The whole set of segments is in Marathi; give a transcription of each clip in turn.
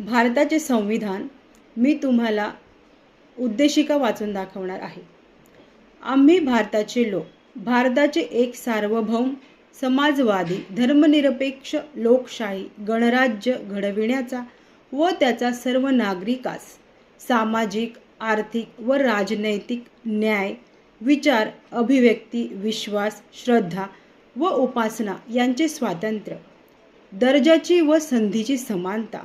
भारताचे संविधान मी तुम्हाला उद्देशिका वाचून दाखवणार आहे. आम्ही भारताचे लोक भारताचे एक सार्वभौम समाजवादी धर्मनिरपेक्ष लोकशाही गणराज्य घडविण्याचा व त्याचा सर्व नागरिकास सामाजिक आर्थिक व राजनैतिक न्याय विचार अभिव्यक्ती विश्वास श्रद्धा व उपासना यांचे स्वातंत्र्य दर्जाची व संधीची समानता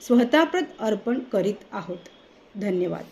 स्वतःप्रत अर्पण करीत आहोत. धन्यवाद.